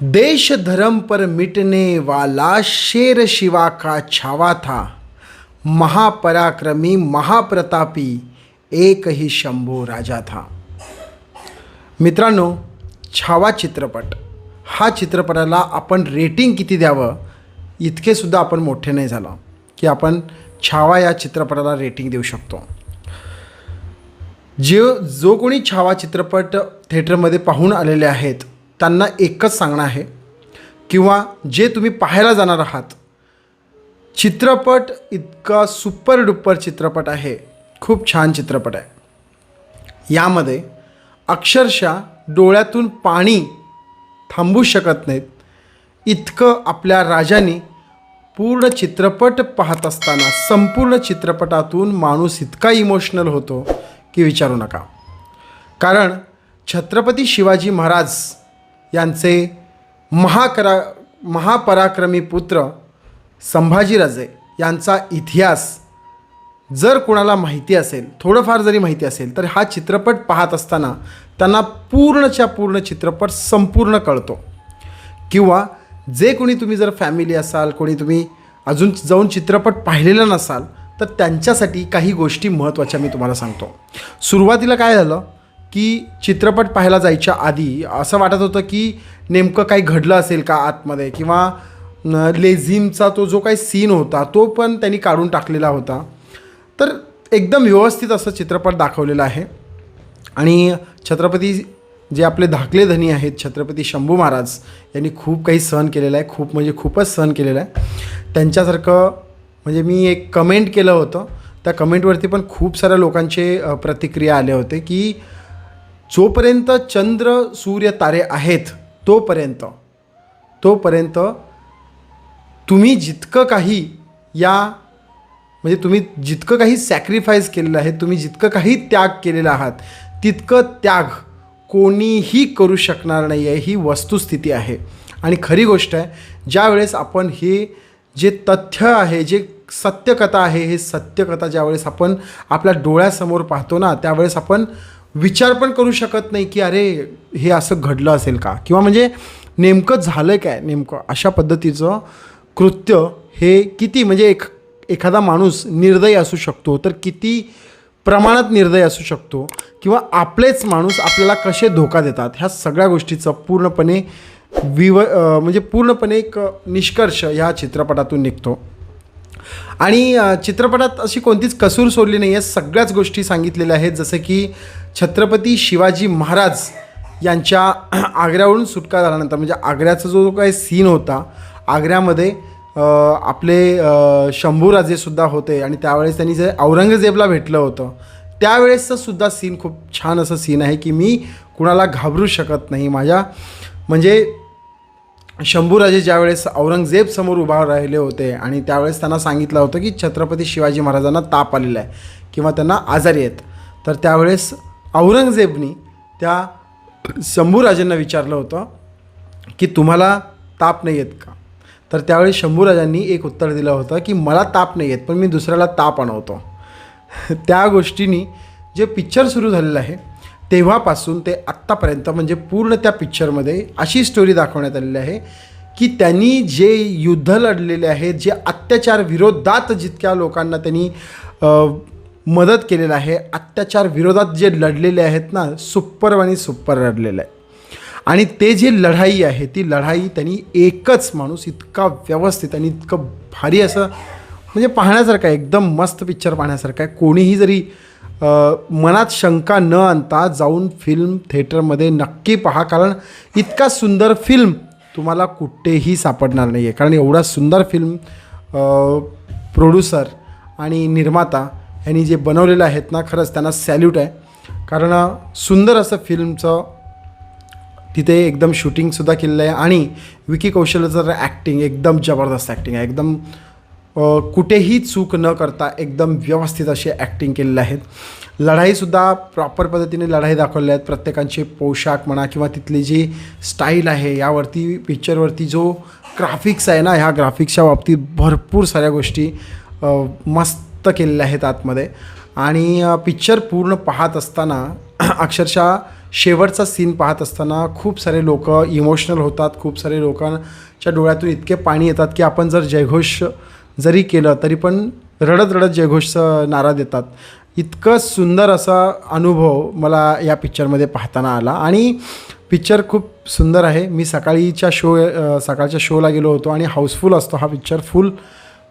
देश धर्म पर मिटने वाला शेर शिवा का छावा था। महापराक्रमी महाप्रतापी एक ही शंभू राजा था। मित्रांनो छावा चित्रपट हा चित्रपटाला आपण रेटिंग किती द्यावं इतके सुद्धा आपण मोठे नाही झालं की आपण छावा या चित्रपटाला रेटिंग देऊ शकतो. जे जो कोणी छावा चित्रपट थिएटरमध्ये पाहून आलेले आहेत त्यांना एकच सांगणं आहे किंवा जे तुम्ही पाहायला जाणार आहात चित्रपट इतका सुपर डुपर चित्रपट आहे खूप छान चित्रपट आहे. यामध्ये अक्षरशः डोळ्यातून पाणी थांबू शकत नाहीत. इतकं आपल्या राजाने पूर्ण चित्रपट पाहत असताना संपूर्ण चित्रपटातून माणूस इतका इमोशनल होतो की विचारू नका. कारण छत्रपती शिवाजी महाराज यांचे महाकरा महापराक्रमी पुत्र संभाजीराजे यांचा इतिहास जर कोणाला माहिती असेल थोडंफार जरी माहिती असेल तर हा चित्रपट पाहत असताना त्यांना पूर्णच्या पूर्ण चित्रपट संपूर्ण कळतो. किंवा जे कोणी तुम्ही जर फॅमिली असाल कोणी तुम्ही अजून जाऊन चित्रपट पाहिलेला नसाल तर त्यांच्यासाठी काही गोष्टी महत्त्वाच्या मी तुम्हाला सांगतो. सुरुवातीला काय झालं? की चित्रपट पाहायला जायच्या आधी असं वाटत होतं की नेमकं काही घडलं असेल का आतमध्ये किंवा लेझिमचा तो जो काही सीन होता तो पण त्यांनी काढून टाकलेला होता. तर एकदम व्यवस्थित असं चित्रपट दाखवलेलं आहे. आणि छत्रपती जे आपले धाकले धनी आहेत छत्रपती शंभू महाराज यांनी खूप काही सहन केलेलं आहे खूप म्हणजे खूपच सहन केलेलं आहे. त्यांच्यासारखं म्हणजे मी एक कमेंट केलं होतं. त्या कमेंटवरती पण खूप साऱ्या लोकांचे प्रतिक्रिया आले होते की जोपर्यंत चंद्र सूर्य तारे आहेत तोपर्यंत तोपर्यंत तुम्ही जितकं काही या म्हणजे तुम्ही जितकं काही सॅक्रिफाईस केलेलं आहे तुम्ही जितकं काही त्याग केलेला आहात तितकं त्याग कोणीही करू शकणार नाही आहे ही वस्तुस्थिती आहे. आणि खरी गोष्ट आहे ज्यावेळेस आपण हे जे तथ्य आहे जे सत्यकथा आहे हे सत्यकथा ज्यावेळेस आपण आपल्या डोळ्यासमोर पाहतो ना त्यावेळेस आपण विचार पण करू शकत नाही की अरे हे असं घडलं असेल का? किंवा म्हणजे नेमकं झालं काय? नेमकं अशा पद्धतीचं कृत्य हे किती म्हणजे एक एखादा माणूस निर्दयी असू शकतो तर किती प्रमाणात निर्दयी असू शकतो? किंवा आपलेच माणूस आपल्याला कसे धोका देतात? ह्या सगळ्या गोष्टीचं पूर्णपणे विव म्हणजे पूर्णपणे एक निष्कर्ष ह्या चित्रपटातून निघतो. आणि चित्रपटात अशी कोणतीच कसूर सोडली नाही आहे सगळ्याच गोष्टी सांगितलेल्या आहेत. जसं की छत्रपती शिवाजी महाराज यांच्या आग्र्यावरून सुटका झाल्यानंतर म्हणजे आग्र्याचा जो काही सीन होता आग्र्यामध्ये आपले शंभूराजेसुद्धा होते आणि त्यावेळेस त्यांनी जे औरंगजेबला भेटलं होतं त्यावेळेसचं सुद्धा सीन खूप छान असं सीन आहे की मी कुणाला घाबरू शकत नाही. माझ्या म्हणजे शंभूराजे ज्यावेळेस औरंगजेब समोर उभा राहिले होते आणि त्यावेळेस त्यांना सांगितलं होतं की छत्रपती शिवाजी महाराजांना ताप आलेला आहे किंवा त्यांना आजारी आहेत. तर त्यावेळेस औरंगजेबनी त्या शंभूराजांना विचारलं होतं की तुम्हाला ताप नाही येत का? तर त्यावेळी शंभूराजांनी एक उत्तर दिलं होतं की मला ताप नाही येत पण मी दुसऱ्याला ताप आणवतो. त्या गोष्टीनी जे पिक्चर सुरू झालेलं आहे तेव्हापासून ते आत्तापर्यंत म्हणजे पूर्ण त्या पिक्चरमध्ये अशी स्टोरी दाखवण्यात आलेली आहे की त्यांनी जे युद्ध लढलेले आहेत जे अत्याचार विरोधात जितक्या लोकांना त्यांनी मदत केलेलं आहे अत्याचार विरोधात जे लढलेले आहेत ना सुप्पर आणि सुप्पर लढलेलं आहे आणि ते जे लढाई आहे ती लढाई त्यांनी एकच माणूस इतका व्यवस्थित आणि इतकं भारी असं म्हणजे पाहण्यासारखं आहे एकदम मस्त पिक्चर पाहण्यासारखं आहे. कोणीही जरी मनात शंका न आणता जाऊन फिल्म थिएटरमध्ये नक्की पहा कारण इतका सुंदर फिल्म तुम्हाला कुठेही सापडणार नाही आहे कारण एवढा सुंदर फिल्म प्रोड्युसर आणि निर्माता यांनी जे बनवलेलं आहेत ना खरंच त्यांना सॅल्यूट आहे. कारण सुंदर असं फिल्मचं तिथे एकदम शूटिंगसुद्धा केलेलं आहे. आणि विकी कौशलचं तर ॲक्टिंग एकदम जबरदस्त ॲक्टिंग आहे. एकदम कुठेही चूक न करता एकदम व्यवस्थित असे ॲक्टिंग केलेले आहेत. लढाईसुद्धा प्रॉपर पद्धतीने लढाई दाखवल्या आहेत. प्रत्येकांचे पोशाख म्हणा किंवा तिथली जी स्टाईल आहे यावरती पिक्चरवरती जो ग्राफिक्स आहे ना ह्या ग्राफिक्सच्या बाबतीत भरपूर साऱ्या गोष्टी मस्त केलेल्या आहेत आतमध्ये. आणि पिक्चर पूर्ण पाहत असताना अक्षरशः शेवटचा सीन पाहत असताना खूप सारे लोक इमोशनल होतात. खूप सारे लोकांच्या डोळ्यातून इतके पाणी येतात की आपण जर जयघोष जरी केलं तरी पण रडत रडत जयघोषचा नारा देतात. इतकं सुंदर असा अनुभव मला या पिक्चरमध्ये पाहताना आला. आणि पिक्चर खूप सुंदर आहे. मी सकाळीच्या शो सकाळच्या शोला गेलो होतो आणि हाऊसफुल असतो हा पिक्चर. फुल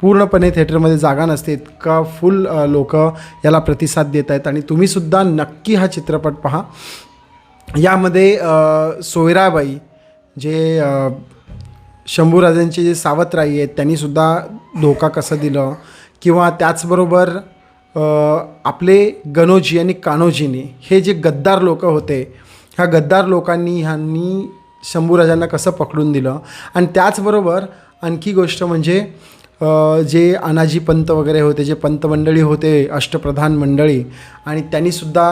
पूर्णपणे थिएटरमध्ये जागा नसते. इतका फुल लोक याला प्रतिसाद देत आहेत. आणि तुम्हीसुद्धा नक्की हा चित्रपट पहा. यामध्ये सोयराबाई जे शंभूराजांचे जे सावतराई आहेत त्यांनीसुद्धा धोका कसं दिलं? किंवा त्याचबरोबर आपले गणोजी आणि कान्होजींनी हे जे गद्दार लोक होते ह्या गद्दार लोकांनी ह्यांनी शंभूराजांना कसं पकडून दिलं? आणि त्याचबरोबर आणखी गोष्ट म्हणजे जे अनाजी पंत वगैरे होते जे पंतमंडळी होते अष्टप्रधान मंडळी आणि त्यांनीसुद्धा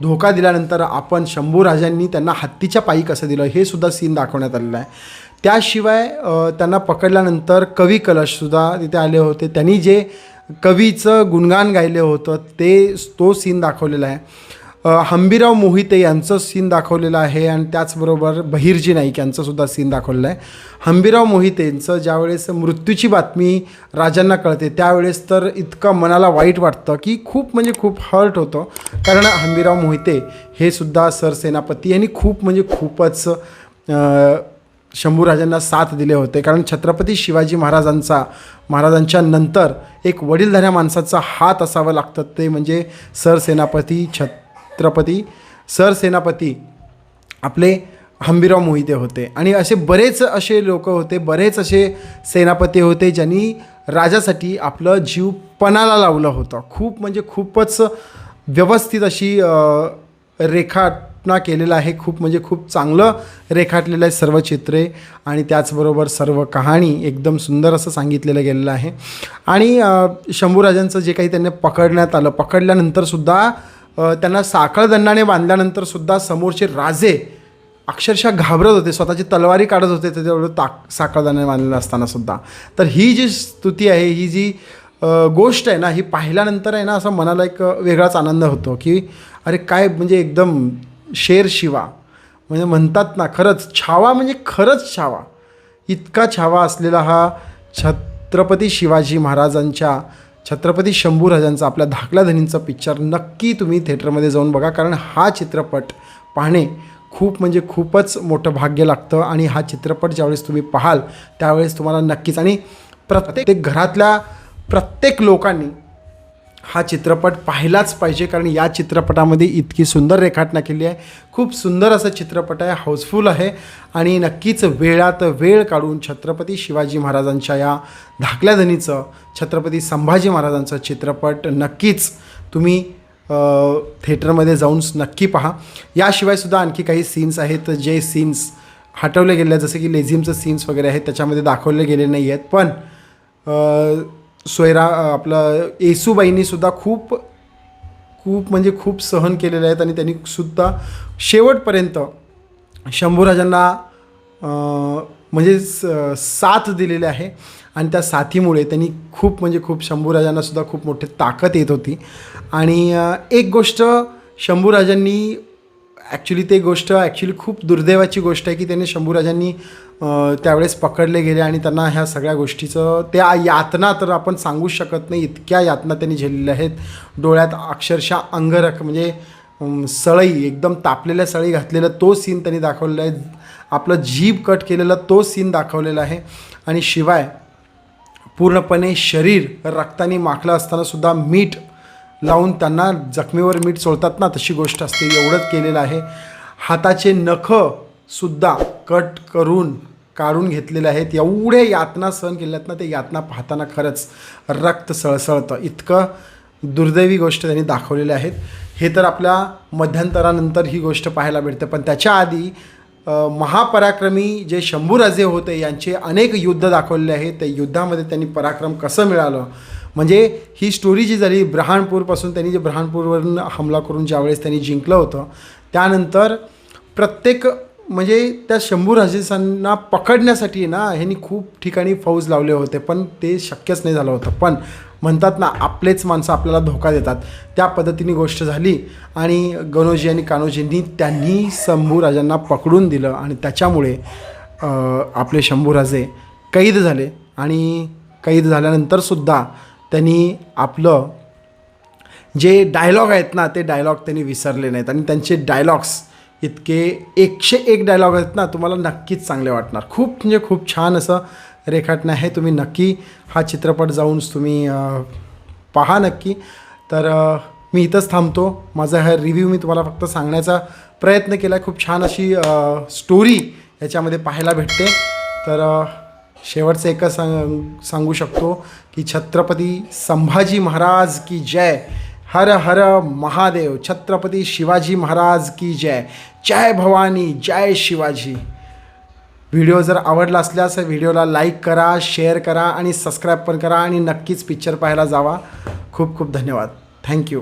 धोका दिल्यानंतर आपण शंभूराजांनी त्यांना हत्तीच्या पायी कसं दिलं? हे सुद्धा सीन दाखवण्यात आलेलं आहे. त्याशिवाय त्यांना पकडल्यानंतर कवी कलशसुद्धा तिथे आले होते. त्यांनी जे कवीचं गुणगान गायले होतं ते तो सीन दाखवलेला आहे. हंबीराव मोहिते यांचं सीन दाखवलेलं आहे आणि त्याचबरोबर बहिर्जी नाईक यांचंसुद्धा सीन दाखवलेलं आहे. हंबीराव मोहितेंचं ज्यावेळेस मृत्यूची बातमी राजांना कळते त्यावेळेस तर इतकं मनाला वाईट वाटतं की खूप म्हणजे खूप हर्ट होतं. कारण हंबीराव मोहिते हे सुद्धा सरसेनापती यांनी खूप म्हणजे खूपच शंभूराजांना साथ दिले होते. कारण छत्रपती शिवाजी महाराजांचा महाराजांच्या नंतर एक वडीलधाऱ्या माणसाचा हात असावं लागतं. ते म्हणजे सरसेनापती छत्रपती सरसेनापती आपले हंबीराव मोहिते होते. आणि असे बरेच असे लोक होते बरेच असे सेनापती होते ज्यांनी राजासाठी आपलं जीव पणाला लावलं होतं. खूप म्हणजे खूपच व्यवस्थित अशी रेखा ना केलेलं आहे. खूप म्हणजे खूप चांगलं रेखाटलेलं आहे सर्व चित्रे. आणि त्याचबरोबर सर्व कहाणी एकदम सुंदर असं सांगितलेलं गेलेलं आहे. आणि शंभूराजांचं जे काही त्यांना पकडण्यात आलं पकडल्यानंतरसुद्धा त्यांना साखळदंडाने बांधल्यानंतर सुद्धा समोरचे राजे अक्षरशः घाबरत होते. स्वतःची तलवारी काढत होते. त्याच्यावर ताक साखळदंडाने बांधलेलं असतानासुद्धा तर ही जी स्तुती आहे ही जी गोष्ट आहे ना ही पाहिल्यानंतर आहे ना असं मनाला एक वेगळाच आनंद होतो की अरे काय म्हणजे एकदम शेर शिवा. म्हणजे म्हणतात ना खरंच छावा म्हणजे खरंच छावा. इतका छावा असलेला हा छत्रपती शिवाजी महाराजांच्या छत्रपती शंभूराजांचा आपल्या धाकल्या धनींचा पिक्चर नक्की तुम्ही थिएटरमध्ये जाऊन बघा. कारण हा चित्रपट पाहणे खूप म्हणजे खूपच मोठं भाग्य लागतं आणि हा चित्रपट ज्यावेळेस तुम्ही पाहाल त्यावेळेस तुम्हाला नक्कीच आणि प्रत्येक घरातल्या प्रत्येक लोकांनी हा चित्रपट पाहिलाच पाहिजे कारण या चित्रपटामध्ये इतकी सुंदर रेखाटना केली आहे. खूप सुंदर असा चित्रपट आहे हाऊसफुल आहे आणि नक्कीच वेळात वेळ काढून छत्रपती शिवाजी महाराजांच्या या धाकल्या धनीचं छत्रपती संभाजी महाराजांचं चित्रपट नक्कीच तुम्ही थिएटरमध्ये जाऊन नक्की पहा. याशिवाय सुद्धा आणखी काही सीन्स आहेत जे सीन्स हटवले गेले आहेत जसे की लेझिमचं सीन्स वगैरे आहेत त्याच्यामध्ये दाखवले गेले नाही आहेत पण सोयरा आपलं येसूबाईंनीसुद्धा खूप खूप म्हणजे खूप सहन केलेले आहेत आणि त्यांनी सुद्धा शेवटपर्यंत शंभूराजांना म्हणजे स- साथ दिलेली आहे. आणि त्या साथीमुळे त्यांनी खूप म्हणजे खूप शंभूराजांनासुद्धा खूप मोठी ताकद येत होती. आणि एक गोष्ट शंभूराजांनी ॲक्च्युली ते गोष्ट ॲक्च्युली खूप दुर्दैवाची गोष्ट आहे की त्यांनी शंभूराजांनी त्यावेळेस पकडले गेले आणि त्यांना ह्या सगळ्या गोष्टीचं त्या यातना तर आपण सांगू शकत नाही इतक्या यातना त्यांनी झेललेल्या आहेत. डोळ्यात अक्षरशः अंगरख म्हणजे सळई एकदम तापलेल्या सळई घातलेलं तो सीन त्यांनी दाखवलेला आहे. आपलं जीभ कट केलेला तो सीन दाखवलेला आहे. आणि शिवाय पूर्णपणे शरीर रक्ताने माखलं असताना सुद्धा मीठ लावून त्यांना जखमीवर मीठ चोळतात ना तशी गोष्ट असते. एवढंच केलेलं आहे. हाताचे नखसुद्धा कट करून काढून घेतलेले आहेत. एवढे यातना सहन केल्यात ना ते यातना पाहताना खरंच रक्त सळसळतं. इतकं दुर्दैवी गोष्ट त्यांनी दाखवलेल्या आहेत. हे तर आपल्या मध्यंतरानंतर ही गोष्ट पाहायला भेटते पण त्याच्या आधी महापराक्रमी जे शंभूराजे होते यांचे अनेक युद्ध दाखवलेले आहेत. त्या युद्धामध्ये त्यांनी पराक्रम कसं मिळालं? म्हणजे ही स्टोरी जी झाली ब्रहाणपूरपासून त्यांनी जे ब्रहाणपूरवरून हमला करून ज्यावेळेस त्यांनी जिंकलं होतं त्यानंतर प्रत्येक म्हणजे त्या शंभूराजेसांना पकडण्यासाठी ना ह्यांनी खूप ठिकाणी फौज लावले होते पण ते शक्यच नाही झालं होतं. पण म्हणतात ना आपलेच माणसं आपल्याला धोका देतात. त्या पद्धतीने गोष्ट झाली आणि गणोजी आणि कान्होजींनी त्यांनी शंभूराजांना पकडून दिलं आणि त्याच्यामुळे आपले शंभूराजे कैद झाले. आणि कैद झाल्यानंतरसुद्धा त्यांनी आपलं जे डायलॉग आहेत ना ते डायलॉग त्यांनी विसरले नाहीत. आणि त्यांचे डायलॉग्स इतके एकशे एक डायलॉग आहेत ना तुम्हाला नक्कीच चांगले वाटणार. खूप म्हणजे खूप छान असं रेखाटणं आहे. तुम्ही नक्की हा चित्रपट जाऊन तुम्ही पहा नक्की. तर मी इथंच थांबतो. माझा हा रिव्ह्यू मी तुम्हाला फक्त सांगण्याचा प्रयत्न केला आहे खूप छान अशी स्टोरी याच्यामध्ये पाहायला भेटते. तर शेवटचं एकच सांग सांगू शकतो की छत्रपती संभाजी महाराज की जय. हर हर महादेव छत्रपती शिवाजी महाराज की जय. जय भवानी जय शिवाजी. व्हिडिओ जर आवडला असल्यास व्हिडिओला लाईक करा शेअर करा आणि सबस्क्राईब पण करा आणि नक्कीच पिक्चर पाहायला जावा. खूप खूप धन्यवाद. थँक्यू